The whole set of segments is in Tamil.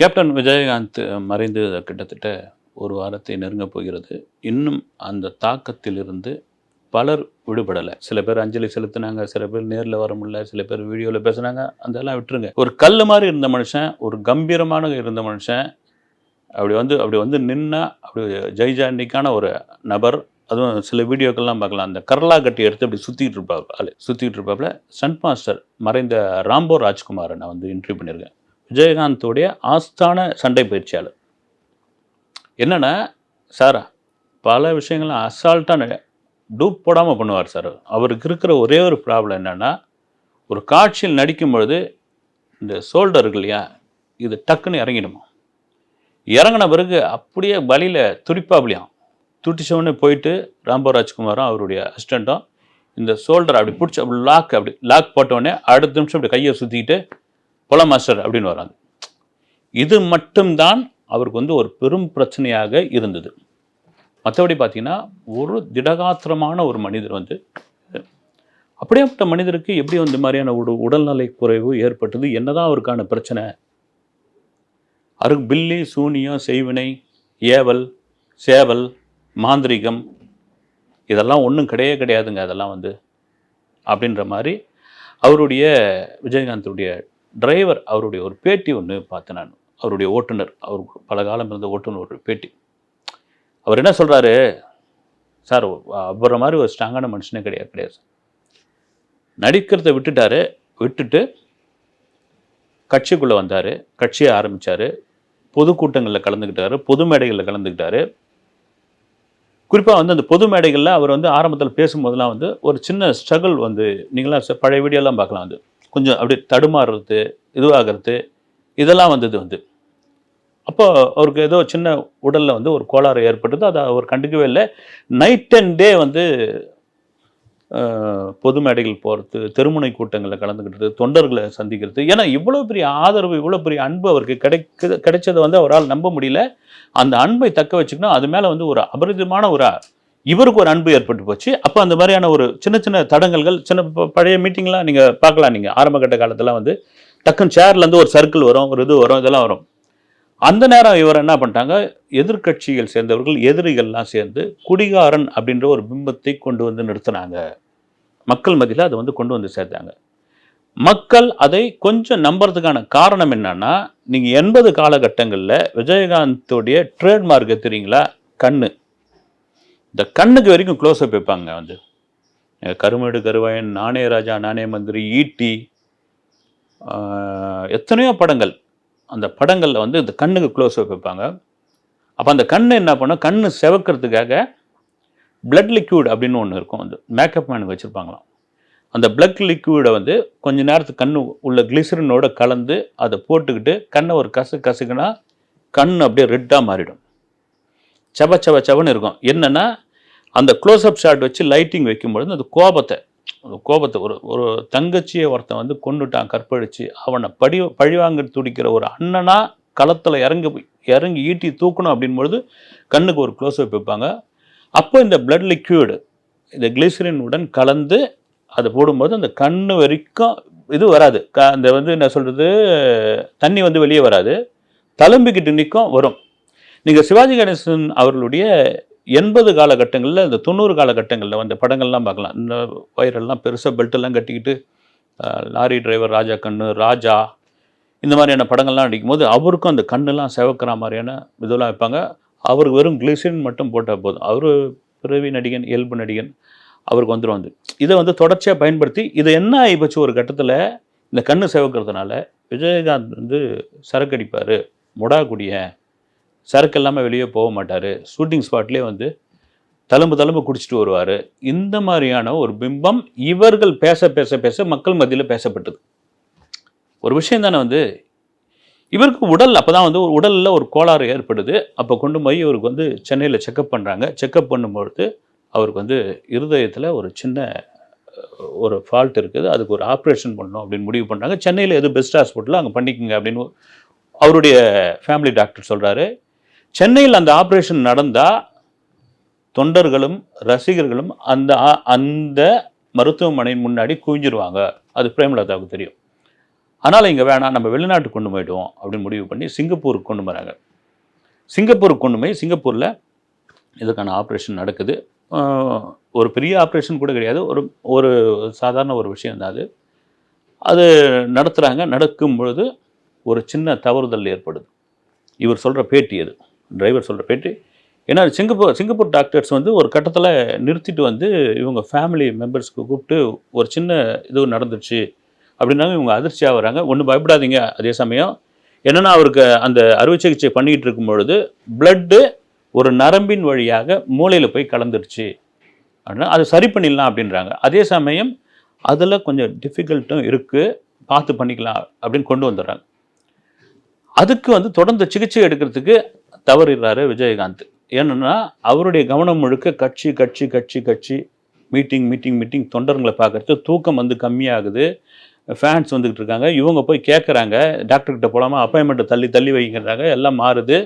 கேப்டன் விஜயகாந்த் மறைந்து கிட்டத்தட்ட ஒரு வாரத்தை நெருங்கப் போகிறது. இன்னும் அந்த தாக்கத்திலிருந்து பலர் விடுபடலை. சில பேர் அஞ்சலி செலுத்தினாங்க சில பேர் நேரில் வர முடியல சில பேர் வீடியோவில் பேசுனாங்க அதெல்லாம் விட்டுருங்க. ஒரு கல் மாதிரி இருந்த மனுஷன் ஒரு கம்பீரமான இருந்த மனுஷன் அப்படி வந்து அப்படி வந்து நின்னா அப்படி ஜெய்ஜாண்டிக்கான ஒரு நபர் அதுவும் சில வீடியோக்கள்லாம் பார்க்கலாம். அந்த கரலா கட்டி எடுத்து அப்படி சுற்றிட்டு இருப்பாள் ஆளு சுற்றிட்டு இருப்பாப்புல சன் மாஸ்டர் மறைந்த ராம்போ ராஜ்குமாரை நான் வந்து இன்டர்வியூ பண்ணியிருக்கேன். விஜயகாந்தோடைய ஆஸ்தான சண்டை பயிற்சியாளர். என்னென்னா சார் பல விஷயங்கள்லாம் அசால்ட்டாக டூப் போடாமல் பண்ணுவார் சார். அவருக்கு இருக்கிற ஒரே ஒரு ப்ராப்ளம் என்னென்னா ஒரு காட்சியில் நடிக்கும் பொழுது இந்த ஷோல்டர் இருக்கு இல்லையா இது டக்குன்னு இறங்கிடுமா? இறங்கின பிறகு அப்படியே வழியில் துடிப்பாப்லையாம் துடிச்சவொடனே போயிட்டு ராம்போ ராஜ்குமாரும் அவருடைய அசிஸ்டண்ட்டும் இந்த ஷோல்டர் அப்படி பிடிச்சி அப்படி லாக் அப்படி லாக் போட்டவுடனே அடுத்த நிமிஷம் அப்படி கையை சுற்றிக்கிட்டு போல மாஸ்டர் அப்படின்னு வராங்க. இது மட்டும்தான் அவருக்கு வந்து ஒரு பெரும் பிரச்சனையாக இருந்தது. மற்றபடி பார்த்தீங்கன்னா ஒரு திடகாத்திரமான ஒரு மனிதர் வந்து அப்படியேப்பட்ட மனிதருக்கு எப்படி வந்து மாதிரியான ஒரு உடல்நலை குறைவு ஏற்பட்டது? என்னதான் அவருக்கான பிரச்சனை? அவருக்கு பில்லி சூனியம் செய்வினை ஏவல் சேவல் மாந்திரிகம் இதெல்லாம் ஒன்றும் கிடையவே கிடையாதுங்க அதெல்லாம் வந்து. அப்படின்ற மாதிரி அவருடைய விஜயகாந்தருடைய டிரைவர் அவருடைய ஒரு பேட்டி ஒன்று பார்த்தேன் நான். அவருடைய ஓட்டுநர் அவர் பல காலம் இருந்த ஓட்டுநர் ஒரு பேட்டி. அவர் என்ன சொல்கிறாரு சார் அவரை மாதிரி ஒரு ஸ்ட்ராங்கான மனுஷனே கிடையாது கிடையாது நடிக்கிறத விட்டுட்டாரு விட்டுட்டு கட்சிக்குள்ளே வந்தார் கட்சியை ஆரம்பித்தார் பொதுக்கூட்டங்களில் கலந்துக்கிட்டாரு பொது மேடைகளில் கலந்துக்கிட்டாரு குறிப்பாக வந்து அந்த பொது மேடைகளில் அவர் வந்து ஆரம்பத்தில் பேசும்போதெல்லாம் வந்து ஒரு சின்ன ஸ்ட்ரகிள் வந்து நீங்களாம் ச- பழைய வீடியோலாம் பார்க்கலாம் வந்து கொஞ்சம் அப்படியே தடுமாறுறது இதுவாகிறது இதெல்லாம் வந்தது வந்து. அப்போ அவருக்கு ஏதோ சின்ன உடலில் வந்து ஒரு கோளாறு ஏற்பட்டது. அதை அவர் கண்டுக்கவே இல்லை. நைட் அண்ட் டே வந்து பொது மேடைகள் போகிறது தெருமுனை கூட்டங்களில் கலந்துக்கிட்டது தொண்டர்களை சந்திக்கிறது. ஏன்னா இவ்வளோ பெரிய ஆதரவு இவ்வளோ பெரிய அன்பு அவருக்கு கிடைக்க கிடைச்சதை வந்து அவரால் நம்ப முடியல. அந்த அன்பை தக்க வச்சுக்கணும். அது மேலே வந்து ஒரு அபரிதமான ஒரு இவருக்கு ஒரு அன்பு ஏற்பட்டு போச்சு. அப்போ அந்த மாதிரியான ஒரு சின்ன சின்ன தடங்கல்கள் சின்ன ப- பழைய மீட்டிங்லாம் நீங்கள் பார்க்கலாம் நீங்கள் ஆரம்ப கட்ட காலத்தில் வந்து டக்குன்னு சேர்லேருந்து ஒரு சர்க்கிள் வரும் ஒரு இது வரும் இதெல்லாம் வரும். அந்த நேரம் இவர் என்ன பண்ணிட்டாங்க? எதிர்க்கட்சிகள் சேர்ந்தவர்கள் எதிரிகள்லாம் சேர்ந்து குடிகாரன் அப்படின்ற ஒரு பிம்பத்தை கொண்டு வந்து நிறுத்தினாங்க. மக்கள் மத்தியில் அதை வந்து கொண்டு வந்து சேர்த்தாங்க. மக்கள் அதை கொஞ்சம் நம்புறதுக்கான காரணம் என்னன்னா நீங்கள் எண்பது காலகட்டங்களில் விஜயகாந்தோடைய ட்ரேட்மார்க்கு தெரியுங்களா? கண்ணு. இந்த கண்ணுக்கு வரைக்கும் க்ளோஸ்அப் வைப்பாங்க வந்து. கருமேடு கருவாயன் நாணய ராஜா நாணய மந்திரி ஈட்டி எத்தனையோ படங்கள். அந்த படங்களில் வந்து இந்த கண்ணுக்கு க்ளோஸ்அப் வைப்பாங்க. அப்போ அந்த கண் என்ன பண்ணும்? கண் செவக்கிறதுக்காக பிளட் லிக்யூட் அப்படின்னு ஒன்று இருக்கும் வந்து. மேக்கப் மேனுக்கு வச்சுருப்பாங்களாம். அந்த பிளட் லிக்யூடை வந்து கொஞ்ச நேரத்துக்கு கண் உள்ள கிளிசரினோட கலந்து அதை போட்டுக்கிட்டு கண்ணை ஒரு கசு கசுக்குனா கண் அப்படியே ரெட்டாக மாறிடும். செவ செவ செவன்னு இருக்கும். என்னென்னா அந்த க்ளோஸ்அப் ஷாட் வச்சு லைட்டிங் வைக்கும்பொழுது அந்த கோபத்தை அந்த கோபத்தை ஒரு ஒரு தங்கச்சியை ஒருத்தன் வந்து கொண்டுட்டான் கற்பழிச்சு அவனை படி பழிவாங்க துடிக்கிற ஒரு அண்ணனா களத்தில் இறங்கி போய் இறங்கி ஈட்டி தூக்கணும் அப்படின்பொழுது கண்ணுக்கு ஒரு க்ளோஸ்அப் வைப்பாங்க. அப்போ இந்த பிளட் லிக்யூடு இந்த glycerin உடன் கலந்து அதை போடும்போது அந்த கண் வரைக்கும் இது வராது. க அந்த வந்து என்ன சொல்கிறது தண்ணி வந்து வெளியே வராது. தழும்பிக்கிட்டு நிற்கும் வரும். நீங்கள் சிவாஜி கணேசன் அவர்களுடைய எண்பது காலகட்டங்களில் இந்த தொண்ணூறு காலகட்டங்களில் வந்த படங்கள்லாம் பார்க்கலாம். இந்த வயரெல்லாம் பெருசாக பெல்ட்டெல்லாம் கட்டிக்கிட்டு லாரி டிரைவர் ராஜா கண்ணு ராஜா இந்த மாதிரியான படங்கள்லாம் நடிக்கும்போது அவருக்கும் அந்த கண்ணெல்லாம் செவக்கிற மாதிரியான இதெல்லாம் வைப்பாங்க. அவருக்கு வெறும் க்ளிசின் மட்டும் போட்டால் போதும். அவர் பிறவி நடிகன் இயல்பு நடிகன் அவருக்கு வந்துடும் வந்து இதை வந்து தொடர்ச்சியாக பயன்படுத்தி இது என்ன ஆகிப்போச்சு ஒரு கட்டத்தில் இந்த கண்ணு செவக்கிறதுனால விஜயகாந்த் வந்து சரக்கு அடிப்பார் முடா குடியன் சரக்கு இல்லாமல் வெளியே போக மாட்டார். ஷூட்டிங் ஸ்பாட்லேயே வந்து தழும்பு தழும்பு குடிச்சிட்டு வருவார். இந்த மாதிரியான ஒரு பிம்பம் இவர்கள் பேச பேச பேச மக்கள் மத்தியில் பேசப்பட்டது. ஒரு விஷயம் தானே வந்து இவருக்கு உடல் அப்போ தான் வந்து ஒரு உடலில் ஒரு கோளாறு ஏற்படுது. அப்போ கொண்டு போய் இவருக்கு வந்து சென்னையில் செக்கப் பண்ணுறாங்க செக்கப் பண்ணும்பொழுது அவருக்கு வந்து இருதயத்தில் ஒரு சின்ன ஒரு ஃபால்ட் இருக்குது. அதுக்கு ஒரு ஆப்ரேஷன் பண்ணணும் அப்படின்னு முடிவு பண்ணுறாங்க சென்னையில் எது பெஸ்ட் ஹாஸ்பிட்டலோ அங்கே பண்ணிக்கோங்க அப்படின்னு அவருடைய ஃபேமிலி டாக்டர் சொல்கிறாரு சென்னையில் அந்த ஆப்ரேஷன் நடந்தால் தொண்டர்களும் ரசிகர்களும் அந்த ஆ- அந்த மருத்துவமனையின் முன்னாடி குவிஞ்சிருவாங்க. அது பிரேமலதாவுக்கு தெரியும். அதனால் இங்கே வேணாம் நம்ம வெளிநாட்டுக்கு கொண்டு போயிடுவோம் அப்படின்னு முடிவு பண்ணி சிங்கப்பூருக்கு கொண்டு வராங்க. சிங்கப்பூருக்கு கொண்டு போய் சிங்கப்பூரில் இதுக்கான ஆப்ரேஷன் நடக்குது. ஒரு பெரிய ஆப்ரேஷன் கூட கிடையாது. ஒரு ஒரு சாதாரண ஒரு விஷயம் தான் அது. அது நடத்துகிறாங்க நடக்கும் பொழுது ஒரு சின்ன தவறுதல் ஏற்படுது. இவர் சொல்கிற பேட்டி அது. டிரைவர் சொல்கிற பேட்டி. ஏன்னா சிங்கப்பூர் சிங்கப்பூர் டாக்டர்ஸ் வந்து ஒரு கட்டத்தில் நிறுத்திட்டு வந்து இவங்க ஃபேமிலி மெம்பர்ஸ்க்கு கூப்பிட்டு ஒரு சின்ன இது நடந்துச்சு அப்படின்னாங்க. இவங்க அதிர்ச்சியாக வராங்க ஒன்றும் பயப்படாதீங்க. அதே சமயம் என்னென்னா அவருக்கு அந்த அறுவை சிகிச்சை பண்ணிக்கிட்டு இருக்கும் பொழுது பிளட்டு ஒரு நரம்பின் வழியாக மூளையில் போய் கலந்துருச்சு. அப்படின்னா அதை சரி பண்ணிடலாம் அப்படின்றாங்க. அதே சமயம் அதில் கொஞ்சம் டிஃபிகல்ட்டும் இருக்குது பார்த்து பண்ணிக்கலாம் அப்படின்னு கொண்டு வந்துடுறாங்க. அதுக்கு வந்து தொடர்ந்து சிகிச்சை எடுக்கிறதுக்கு தவறிடுறாரு விஜயகாந்த். ஏன்னா அவருடைய கவனம் முழுக்க கட்சி கட்சி கட்சி கட்சி மீட்டிங் மீட்டிங் மீட்டிங் தொண்டர்களை பார்க்குறது தூக்கம் வந்து கம்மியாகுது. ஃபேன்ஸ் வந்துக்கிட்டு இருக்காங்க. இவங்க போய் கேட்குறாங்க டாக்டர்கிட்ட போகலாமா அப்பாயின்மெண்ட்டை தள்ளி தள்ளி வைக்கிறாங்க. எல்லாம் மாறுது.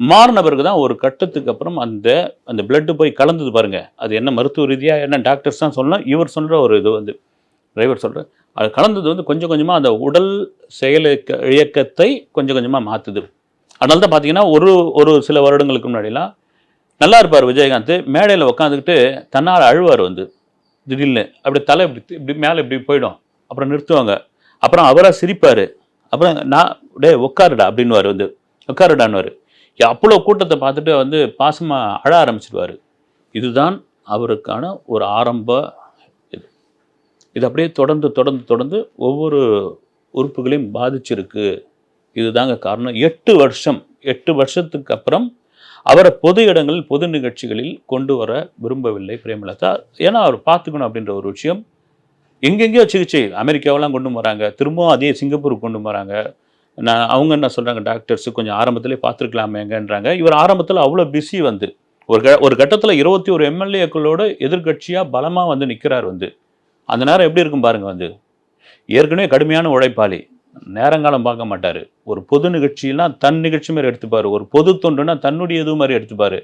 மாறின பிறகு தான் ஒரு கட்டத்துக்கு அப்புறம் அந்த அந்த பிளட்டு போய் கலந்தது பாருங்கள் அது என்ன மருத்துவ ரீதியாக என்ன டாக்டர்ஸ் தான் சொல்லணும் இவர் சொல்கிற ஒரு இது வந்து டிரைவர் சொல்கிற அது கலந்தது வந்து கொஞ்சம் கொஞ்சமாக அந்த உடல் செயல் இயக்கத்தை கொஞ்சம் கொஞ்சமாக மாற்றுது அதனால தான் பார்த்தீங்கன்னா ஒரு ஒரு சில வருடங்களுக்கு முன்னாடிலாம் நல்லா இருப்பார் விஜயகாந்த். மேடையில் உட்காந்துக்கிட்டு தன்னால் அழுவார் வந்து. திடீர்னு அப்படி தலை இப்படி இப்படி மேலே இப்படி போயிடும். அப்புறம் நிறுத்துவாங்க. அப்புறம் அவராக சிரிப்பார். அப்புறம் நான் டே உட்காருடா அப்படின்னுவார் வந்து. உட்காருடான்னுவார் அவ்வளோ கூட்டத்தை பார்த்துட்டு வந்து பாசமாக அழ ஆரம்பிச்சிடுவார் இதுதான் அவருக்கான ஒரு ஆரம்ப இது. இது அப்படியே தொடர்ந்து தொடர்ந்து தொடர்ந்து ஒவ்வொரு உறுப்புகளையும் பாதிச்சிருக்கு. இதுதாங்க காரணம். எட்டு வருஷம் எட்டு வருஷத்துக்கு அப்புறம் அவரை பொது இடங்களில் பொது நிகழ்ச்சிகளில் கொண்டு வர விரும்பவில்லை பிரேமலதா. ஏன்னா அவர் பார்த்துக்கணும் அப்படின்ற ஒரு விஷயம். எங்கெங்கேயோ சிகிச்சை அமெரிக்காவெல்லாம் கொண்டு வராங்க. திரும்பவும் அதே சிங்கப்பூருக்கு கொண்டு வராங்க. நான் அவங்க என்ன சொல்கிறாங்க டாக்டர்ஸ் கொஞ்சம் ஆரம்பத்திலே பார்த்துருக்கலாமேங்கன்றாங்க. இவர் ஆரம்பத்தில் அவ்வளோ பிஸி வந்து. ஒரு க ஒரு கட்டத்தில் இருபத்தி ஒரு எம்எல்ஏக்களோட எதிர்கட்சியாக பலமாக வந்து நிற்கிறார் வந்து. அந்த நேரம் எப்படி இருக்கும் பாருங்கள் வந்து. ஏற்கனவே கடுமையான உழைப்பாளி. நேரங்காலம் பார்க்க மாட்டார். ஒரு பொது நிகழ்ச்சினா தன் நிகழ்ச்சி மாதிரி எடுத்துப்பார். ஒரு பொது தொண்டுனா தன்னுடைய இது மாதிரி எடுத்துப்பார்.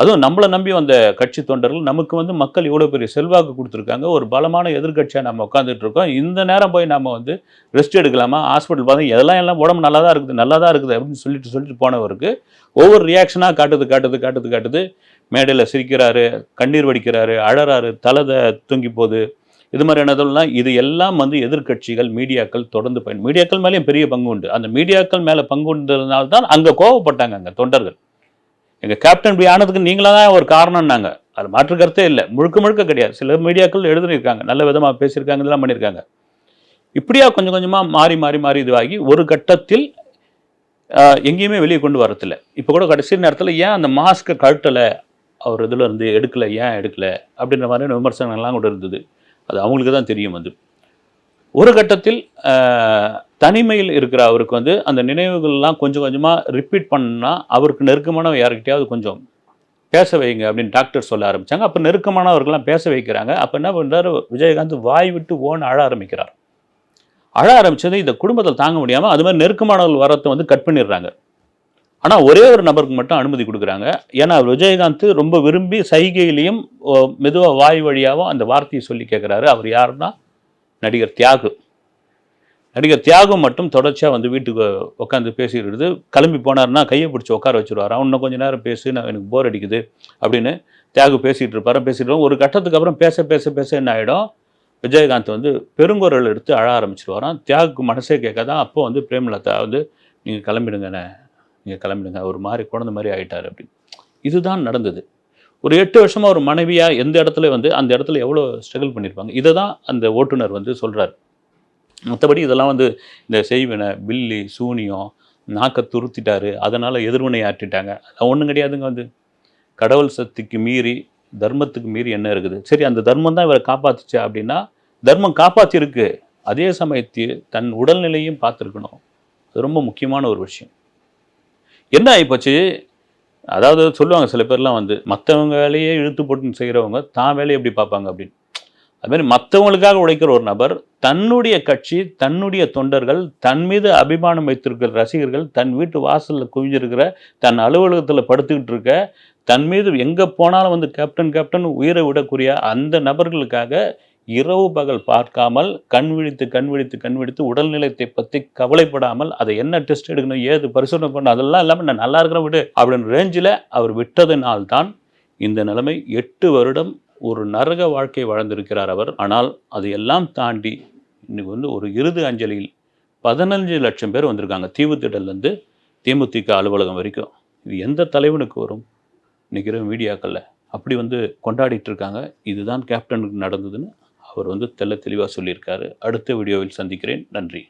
அதுவும் நம்மளை நம்பி வந்த கட்சி தொண்டர்கள் நமக்கு வந்து மக்கள் இவ்வளோ பெரிய செல்வாக்கு கொடுத்துருக்காங்க. ஒரு பலமான எதிர்கட்சியாக நம்ம உட்காந்துட்டு இருக்கோம். இந்த நேரம் போய் நம்ம வந்து ரெஸ்ட் எடுக்கலாமா? ஹாஸ்பிட்டல் பார்த்தா எல்லாம் எல்லாம் உடம்பு நல்லா தான் இருக்குது நல்லா தான் இருக்குது அப்படின்னு சொல்லிட்டு சொல்லிட்டு போனவருக்கு ஒவ்வொரு ரியாக்ஷனாக காட்டுது காட்டுது காட்டுது காட்டுது. மேடையில் சிரிக்கிறாரு கண்ணீர் வடிக்கிறாரு அழறாரு தலை தூங்கி போகுது. இது மாதிரியானதெல்லாம் இது எல்லாம் வந்து எதிர்க்கட்சிகள் மீடியாக்கள் தொடர்ந்து பயன் மீடியாக்கள் மேலேயும் பெரிய பங்கு உண்டு. அந்த மீடியாக்கள் மேலே பங்கு உண்டதுனால தான் அங்கே கோவப்பட்டாங்க அங்கே தொண்டர்கள். எங்கள் கேப்டன் இப்படி ஆனதுக்கு நீங்களாக தான் ஒரு காரணம்னாங்க. அது மாற்று கருத்தே இல்லை. முழுக்க முழுக்க கிடையாது. சில மீடியாக்கள் எழுதியிருக்காங்க. நல்ல விதமாக பேசியிருக்காங்க இதெல்லாம் பண்ணியிருக்காங்க. இப்படியா கொஞ்சம் கொஞ்சமாக மாறி மாறி மாறி இதுவாகி ஒரு கட்டத்தில் எங்கேயுமே வெளியே கொண்டு வரதில்லை. இப்போ கூட கடைசி நேரத்தில் ஏன் அந்த மாஸ்க்கை கழட்டலை? அவர் இதில் இருந்து எடுக்கலை ஏன் எடுக்கலை? அப்படின்ற மாதிரியான விமர்சனங்கள்லாம் கூட இருந்தது. அது அவங்களுக்கு தான் தெரியும் அது. ஒரு கட்டத்தில் தனிமையில் இருக்கிற அவருக்கு வந்து அந்த நினைவுகள்லாம் கொஞ்சம் கொஞ்சமாக ரிப்பீட் பண்ணால் அவருக்கு நெருக்கமானவ யாருக்கிட்டையாவது கொஞ்சம் பேச வைங்க அப்படின்னு டாக்டர் சொல்ல ஆரம்பித்தாங்க அப்போ நெருக்கமானவர்கள்லாம் பேச வைக்கிறாங்க. அப்போ என்ன பண்ணுறாரு விஜயகாந்த் வாய் விட்டு ஓன் அழ ஆரம்பிக்கிறார். அழ ஆரம்பிச்சது இந்த குடும்பத்தில் தாங்க முடியாமல் அது மாதிரி நெருக்கமானவர்கள் வரத்தை வந்து கட் பண்ணிடுறாங்க. ஆனால் ஒரே ஒரு நபருக்கு மட்டும் அனுமதி கொடுக்குறாங்க. ஏன்னா விஜயகாந்த் ரொம்ப விரும்பி சைகையிலையும் மெதுவாக வாய் வழியாகவும் அந்த வார்த்தையை சொல்லி கேட்குறாரு அவர் யாருன்னா? நடிகர் தியாகு. நடிகர் தியாகம் மட்டும் தொடர்ச்சியாக வந்து வீட்டுக்கு உட்காந்து பேசிடுறது கிளம்பி போனார்னா கையை பிடிச்சி உட்கார வச்சுருவார். அவன் இன்னும் கொஞ்ச நேரம் பேசு நான் எனக்கு போர் அடிக்குது அப்படின்னு தியாகு பேசிகிட்டு இருப்பார். பேசிட்டு ஒரு கட்டத்துக்கு அப்புறம் பேச பேச பேச என்ன ஆகிடும் விஜயகாந்த் வந்து பெருங்குரல் எடுத்து அழ ஆரம்பிச்சிருவாராம். தியாகுக்கு மனசே கேட்காதான் அப்போ வந்து பிரேமலதா வந்து நீங்கள் கிளம்பிடுங்கண்ணே. நீங்கள் கிளம்பிடுங்க. ஒரு மாதிரி குழந்தை மாதிரி ஆகிட்டார் அப்படின்னு இதுதான் நடந்தது. ஒரு எட்டு வருஷமாக ஒரு மனைவியாக எந்த இடத்துல வந்து அந்த இடத்துல எவ்வளோ ஸ்ட்ரகிள் பண்ணியிருப்பாங்க இதை தான் அந்த ஓட்டுநர் வந்து சொல்கிறார் மற்றபடி இதெல்லாம் வந்து இந்த செய்வினை பில்லி சூனியம் நாக்கை துருத்திட்டாரு. அதனால் எதிர்வினை ஆற்றிட்டாங்க. அது ஒன்றும் கிடையாதுங்க வந்து. கடவுள் சக்திக்கு மீறி தர்மத்துக்கு மீறி என்ன இருக்குது? சரி அந்த தர்மம் தான் இவரை காப்பாற்றுச்சு அப்படின்னா தர்மம் காப்பாற்றிருக்கு அதே சமயத்தில் தன் உடல்நிலையும் பார்த்துருக்கணும். அது ரொம்ப முக்கியமான ஒரு விஷயம். என்ன ஆகிப்போச்சு அதாவது சொல்லுவாங்க சில பேர்லாம் வந்து மற்றவங்க வேலையே இழுத்து போட்டு செய்கிறவங்க தான் வேலையை எப்படி பார்ப்பாங்க அப்படின்னு. அதுமாதிரி மற்றவங்களுக்காக உழைக்கிற ஒரு நபர் தன்னுடைய கட்சி தன்னுடைய தொண்டர்கள் தன் மீது அபிமானம் வைத்திருக்கிற ரசிகர்கள் தன் வீட்டு வாசலில் குவிஞ்சிருக்கிற தன் அலுவலகத்தில் படுத்துக்கிட்டு இருக்க தன் மீது எங்கே போனாலும் வந்து கேப்டன் கேப்டன் உயிரை விடக்கூடிய அந்த நபர்களுக்காக இரவு பகல் பார்க்காமல் கண் விழித்து கண் விழித்து கண் விழித்து உடல்நிலையத்தை பற்றி கவலைப்படாமல் அதை என்ன டெஸ்ட் எடுக்கணும் ஏது பரிசோதனை பண்ணணும் அதெல்லாம் இல்லாமல் நான் நல்லா இருக்கிற விடு அப்படின்னு ரேஞ்சில் அவர் விட்டதினால்தான் இந்த நிலைமை எட்டு வருடம் ஒரு நரக வாழ்க்கை வாழ்ந்திருக்கிறார் அவர். ஆனால் அதையெல்லாம் தாண்டி இன்னைக்கு வந்து ஒரு இறுதி அஞ்சலியில் பதினஞ்சு லட்சம் பேர் வந்திருக்காங்க தீவுத்திடல்லேருந்து தேமுதிக அலுவலகம் வரைக்கும். இது எந்த தலைவனுக்கு வரும்? நிற்கிற மீடியாக்களில். அப்படி வந்து கொண்டாடிட்டு இருக்காங்க. இதுதான் கேப்டனுக்கு நடந்ததுன்னு அவர் வந்து தெள்ள தெளிவாக சொல்லியிருக்காரு. அடுத்த வீடியோவில் சந்திக்கிறேன். நன்றி.